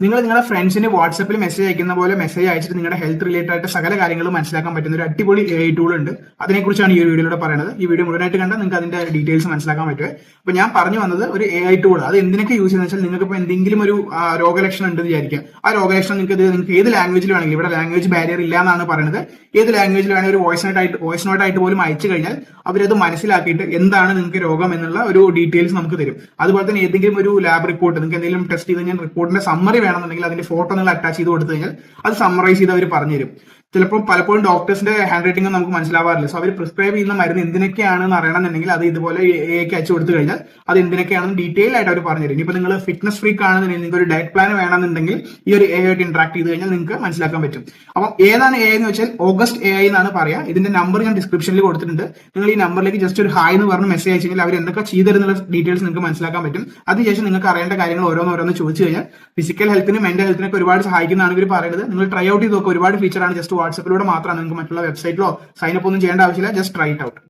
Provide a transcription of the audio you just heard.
നിങ്ങൾ നിങ്ങളുടെ ഫ്രണ്ട്സിന് വാട്സപ്പിൽ മെസ്സേജ് അയക്കുന്ന പോലെ മെസ്സേജ് അയച്ചിട്ട് നിങ്ങളുടെ ഹെൽത്ത് റിലേറ്റഡ് ആയിട്ട് സകല കാര്യങ്ങളും മനസ്സിലാക്കാൻ പറ്റുന്ന ഒരു അടിപൊളി എ ടൂൾ ഉണ്ട്. അതിനെക്കുറിച്ചാണ് ഈ വീഡിയോയിലൂടെ പറയുന്നത് ഈ വീഡിയോ മുഴുവനായിട്ട് കണ്ടാൽ നിങ്ങൾക്ക് അതിന്റെ ഡീറ്റെയിൽസ് മനസ്സിലാക്കാൻ പറ്റുമേ അപ്പൊ ഞാൻ പറഞ്ഞു വന്നത് ഒരു എ ഐ ടൂൾ അത് എന്തിനൊക്കെ യൂസ് ചെയ്യുന്നത് വെച്ചാൽ നിങ്ങൾക്ക് ഇപ്പോൾ എന്തെങ്കിലും ഒരു രോഗലക്ഷണം ഉണ്ട് വിചാരിക്കുക ആ രോഗലക്ഷണം നിങ്ങൾക്ക് ഇത് നിങ്ങൾക്ക് ഏത് ലാംഗ്വേജിൽ വേണമെങ്കിലും ഇവിടെ ലാംഗ്വേജ് ബാരിയർ ഇല്ല എന്നാണ് പറയുന്നത് ഏത് ലാംഗ്വേജിൽ വേണമെങ്കിൽ ഒരു വോയിസ് നോട്ട് ആയിട്ട് വോയിസ് നോട്ട് ആയിട്ട് പോലും അയച്ചു കഴിഞ്ഞാൽ അവരത് മനസ്സിലാക്കിയിട്ട് എന്താണ് നിങ്ങൾക്ക് രോഗം എന്നുള്ള ഒരു ഡീറ്റെയിൽസ് നമുക്ക് തരും. അതുപോലെ തന്നെ ഏതെങ്കിലും ഒരു ലാബ് റിപ്പോർട്ട് നിങ്ങൾക്ക് എന്തെങ്കിലും ടെസ്റ്റ് ചെയ്ത് കഴിഞ്ഞാൽ റിപ്പോർട്ടിന്റെ സമ്മറി വേണമെന്നുണ്ടെങ്കിൽ അതിന്റെ ഫോട്ടോ നിങ്ങൾ അറ്റാച്ച് ചെയ്ത് കൊടുത്തു കഴിഞ്ഞാൽ അത് സമ്മറൈസ് ചെയ്ത് അവർ പറഞ്ഞുതരും. ചിലപ്പോൾ പലപ്പോഴും ഡോക്ടേഴ്സിന്റെ ഹാൻഡ് റൈറ്റിംഗ് നമുക്ക് മനസ്സിലാവാറില്ല. സോ അവർ പ്രിസ്ക്രൈബ് ചെയ്യുന്ന മരുന്ന് എന്തിനൊക്കെയാണെന്ന് അറിയണമെന്നുണ്ടെങ്കിൽ അത് ഇതുപോലെ എക്ക് അയച്ചു കൊടുത്തു കഴിഞ്ഞാൽ അത് എന്തിനൊക്കെയാണെന്ന് ഡീറ്റെയിൽ ആയിട്ട് അവർ പറഞ്ഞുതരും. ഇനിയിപ്പോൾ നിങ്ങൾ ഫിറ്റ്നസ് ഫ്രീക്ക് ആണെന്നുണ്ടെങ്കിൽ നിങ്ങൾക്ക് ഒരു ഡയറ്റ് പ്ലാൻ വേണമെന്നുണ്ടെങ്കിൽ ഈ ഒരു എ ആയിട്ട് ഇന്ററാക്ട് ചെയ്ത് കഴിഞ്ഞാൽ നിങ്ങൾക്ക് മനസ്സിലാക്കാൻ പറ്റും. അപ്പം ഏതാണ് എ എന്ന് വെച്ചാൽ ഓഗസ്റ്റ് എ ഐ എന്നാണ് പറയാ. ഇതിന്റെ നമ്പർ ഞാൻ ഡിസ്ക്രിപ്ഷനിൽ കൊടുത്തിട്ടുണ്ട്. നിങ്ങൾ ഈ നമ്പറിലേക്ക് ജസ്റ്റ് ഒരു ഹായ് എന്ന് പറഞ്ഞ് മെസ്സേജ് അയച്ചു കഴിഞ്ഞാൽ അവർ എന്തൊക്കെ ചെയ്തിരുന്നുള്ള ഡീറ്റെയിൽസ് നിങ്ങൾക്ക് മനസ്സിലാക്കാൻ പറ്റും. അതിനുശേഷം നിങ്ങൾക്ക് അറിയേണ്ട കാര്യങ്ങൾ ഓരോന്നോരോന്ന് ചോദിച്ചു കഴിഞ്ഞാൽ ഫിസിക്കൽ ഹെൽത്തിനും മെന്റൽ ഹെൽത്തിനൊക്കെ ഒരുപാട് സഹായിക്കുന്നതാണ് ഇവർ പറയുന്നത് നിങ്ങൾ ട്രൈ ഔട്ട് ചെയ്ത് നോക്കുക ഒരുപാട് ഫീച്ചറാണ് ജസ്റ്റ് വാട്സപ്പിലൂടെ മാത്രമാണ് നിങ്ങൾക്ക് മറ്റുള്ള വെബ്സൈറ്റിലോ സൈൻ അപ്പ് ഒന്നും ചെയ്യേണ്ട ആവശ്യമില്ല. Just it out